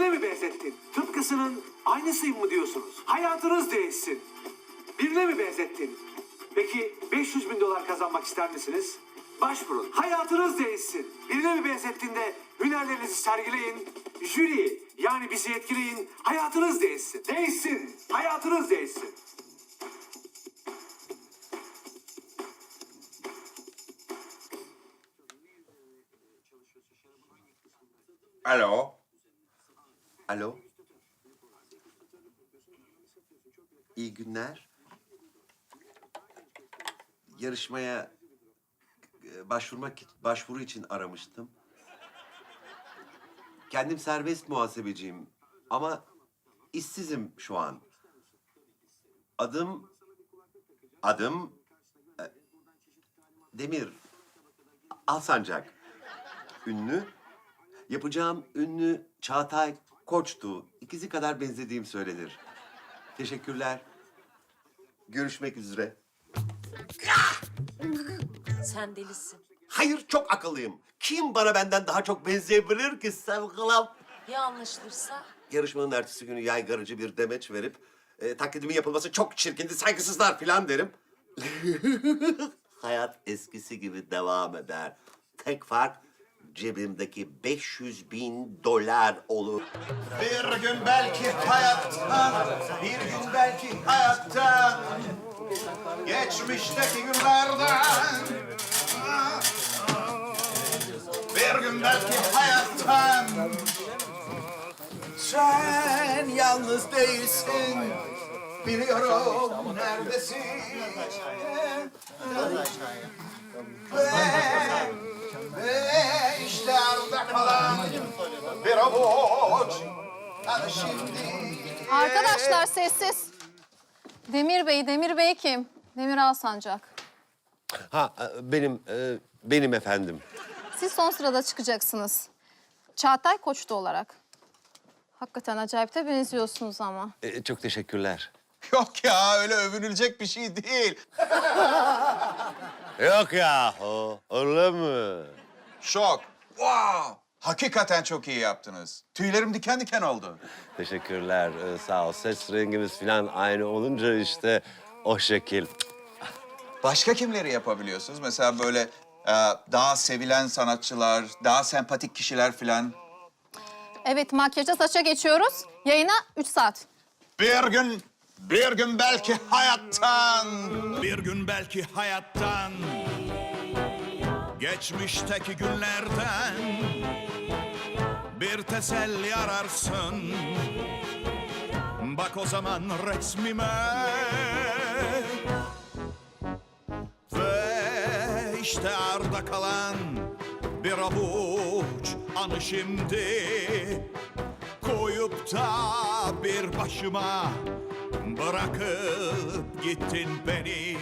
Birine mi benzettin? Tıpkısının aynısıyım mı diyorsunuz? Hayatınız değişsin. Birine mi benzettin? Peki 500 bin dolar kazanmak ister misiniz? Başvurun. Hayatınız değişsin. Birine mi benzettin de hünerlerinizi sergileyin. Jüri yani bizi etkileyin. Hayatınız değişsin. Değişsin. Hayatınız değişsin. Alo. Alo. İyi günler. Yarışmaya e, başvurmak başvuru için aramıştım. Kendim serbest muhasebeciyim ama işsizim şu an. Adım adım e, Demir Alsancak. Ünlü Yapacağım ünlü Çağatay Koç'tu. İkizi kadar benzediğim söylenir. Teşekkürler. Görüşmek üzere. Sen delisin. Hayır çok akıllıyım. Kim bana benden daha çok benzeyebilir ki sevgilim? Ya anlaşılırsa? Yarışmanın ertesi günü yaygarıcı bir demeç verip e, taklidimin yapılması çok çirkindi, saygısızlar falan derim. Hayat eskisi gibi devam eder. Tek fark cebimdeki 500 bin dolar olur. Bir gün belki hayattan, bir gün belki hayattan, geçmişteki günlerden. Bir gün belki hayattan, sen yalnız değilsin, biliyorum neredesin. Ve, ve bir avuç şimdi. Arkadaşlar sessiz. Demir Bey, Demir Bey kim? Demir Alsancak. Ha e, benim e, benim efendim. Siz son sırada çıkacaksınız. Çağatay Koçtu olarak. Hakikaten acayip de benziyorsunuz ama. E, çok teşekkürler. Yok ya öyle övünülecek bir şey değil. Yok ya o öyle mi? Şok. Wow. Hakikaten çok iyi yaptınız. Tüylerim diken diken oldu. Teşekkürler e, sağ ol. Ses rengimiz falan aynı olunca işte o şekil. Başka kimleri yapabiliyorsunuz? Mesela böyle e, daha sevilen sanatçılar, daha sempatik kişiler falan. Evet, makyaja saça geçiyoruz. Yayına 3 saat. Bir gün, bir gün belki hayattan. Bir gün belki hayattan Geçmişteki günlerden Bir teselli ararsın. Bak o zaman resmime. Ve işte arda kalan Bir avuç anı şimdi Koyup da bir başıma Bırakıp gittin beni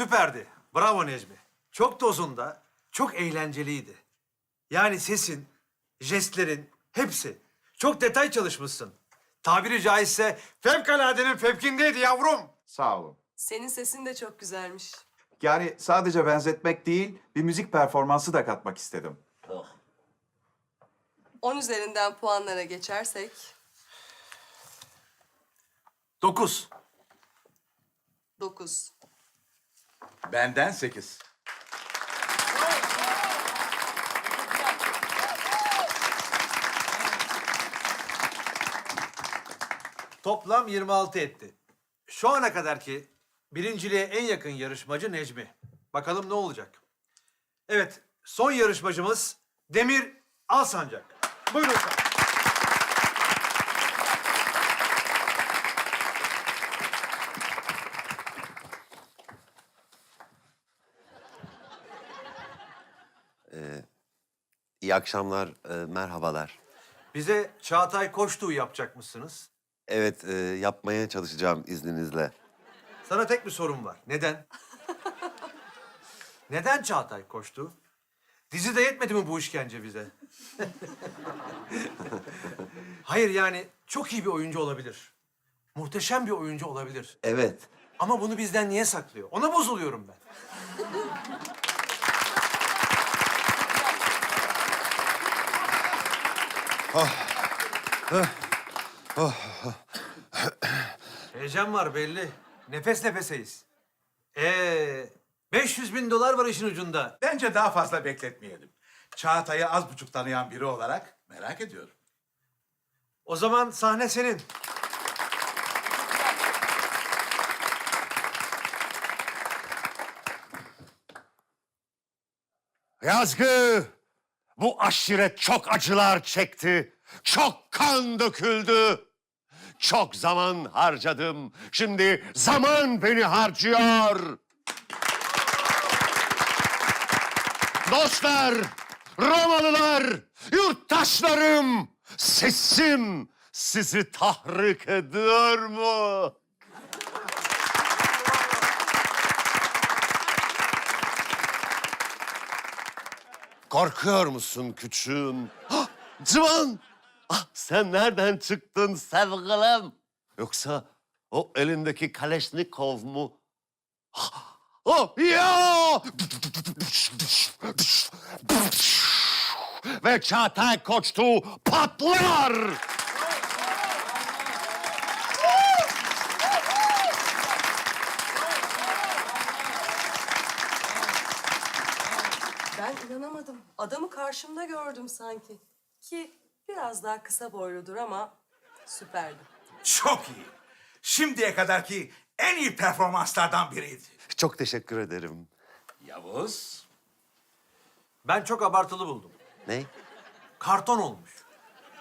Süperdi. Bravo Necmi. Çok dozunda, çok eğlenceliydi. Yani sesin, jestlerin hepsi. Çok detay çalışmışsın. Tabiri caizse fevkaladenin fevkindeydi yavrum. Sağ olun. Senin sesin de çok güzelmiş. Yani sadece benzetmek değil, bir müzik performansı da katmak istedim. 10 üzerinden puanlara geçersek Dokuz. 9. Benden sekiz. Toplam 26 etti. Şu ana kadarki birinciliğe en yakın yarışmacı Necmi. Bakalım ne olacak? Evet, son yarışmacımız Demir Alsancak. Buyurun efendim. İyi akşamlar, e, merhabalar. Bize Çağatay Koçtuğ yapacakmışsınız. Evet, e, yapmaya çalışacağım izninizle. Sana tek bir sorum var. Neden? Neden Çağatay Koçtuğ? Dizide yetmedi mi bu işkence bize? Hayır yani çok iyi bir oyuncu olabilir. Muhteşem bir oyuncu olabilir. Evet. Ama bunu bizden niye saklıyor? Ona bozuluyorum ben. Heyecan var belli. Nefes nefeseyiz. Ee, 500 bin dolar var işin ucunda. Bence daha fazla bekletmeyelim. Çağatay'ı az buçuk tanıyan biri olarak merak ediyorum. O zaman sahne senin. Yazgı, bu aşiret çok acılar çekti. Çok kan döküldü. Çok zaman harcadım. Şimdi zaman beni harcıyor. Dostlar, Romalılar, yurttaşlarım, sesim sizi tahrik ediyor mu? Korkuyor musun küçüğüm? Ah, Civan! Ah, sen nereden çıktın sevgilim? Yoksa o elindeki Kaleşnikov mu? Ah, Oh ya! Ve Çağatay Koçtu patlar! Ben inanamadım. Adamı karşımda gördüm sanki. Ki biraz daha kısa boyludur ama süperdi. Çok iyi. Şimdiye kadarki en iyi performanslardan biriydi. Çok teşekkür ederim. Yavuz. Ben çok abartılı buldum. Ne? Karton olmuş.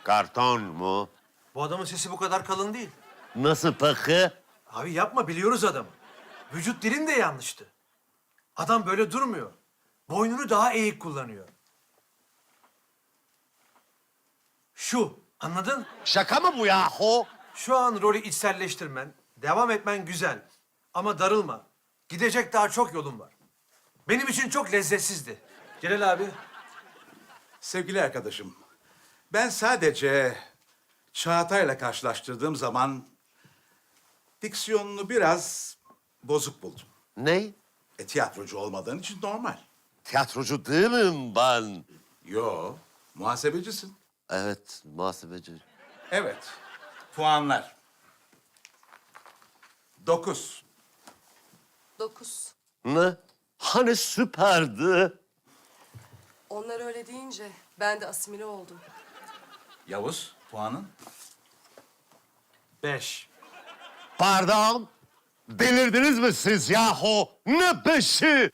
Karton mu? Bu adamın sesi bu kadar kalın değil. Nasıl peki? Abi yapma biliyoruz adamı. Vücut dilin de yanlıştı. Adam böyle durmuyor. Boynunu daha eğik kullanıyor. Şu, anladın? Şaka mı bu yahu? Şu an rolü içselleştirmen, devam etmen güzel. Ama darılma. Gidecek daha çok yolun var. Benim için çok lezzetsizdi. Celal abi, Sevgili arkadaşım, ben sadece Çağatay'la karşılaştırdığım zaman diksiyonunu biraz bozuk buldum. Ne? E tiyatrocu olmadığın için normal. Tiyatrocu değil miyim ben? Yo, muhasebecisin. Evet, muhasebeci. Evet, puanlar. Dokuz. Dokuz. Ne? Hani süperdi? Onlar öyle deyince ben de asimile oldum. Yavuz, puanın? beş. Pardon? Delirdiniz mi siz yahu? Ne beşi?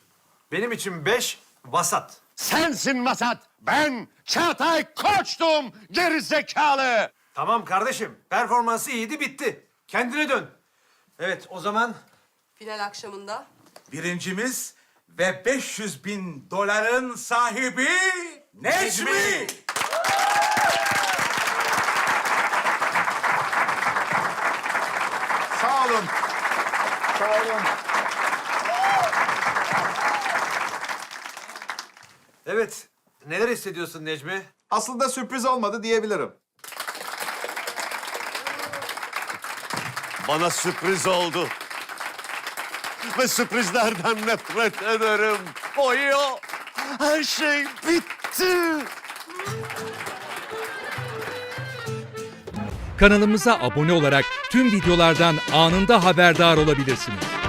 Benim için beş, vasat. Sensin Masat. Ben Çağatay Koç'tum geri zekalı. Tamam kardeşim, performansı iyiydi, bitti. Kendine dön. Evet, o zaman Final akşamında Birincimiz ve 500 bin doların sahibi Necmi. Sağ olun. Sağ olun. Evet, neler hissediyorsun Necmi? Aslında sürpriz olmadı diyebilirim. Bana sürpriz oldu. Ve sürprizlerden nefret ederim. Oyo, her şey bitti. Kanalımıza abone olarak tüm videolardan anında haberdar olabilirsiniz.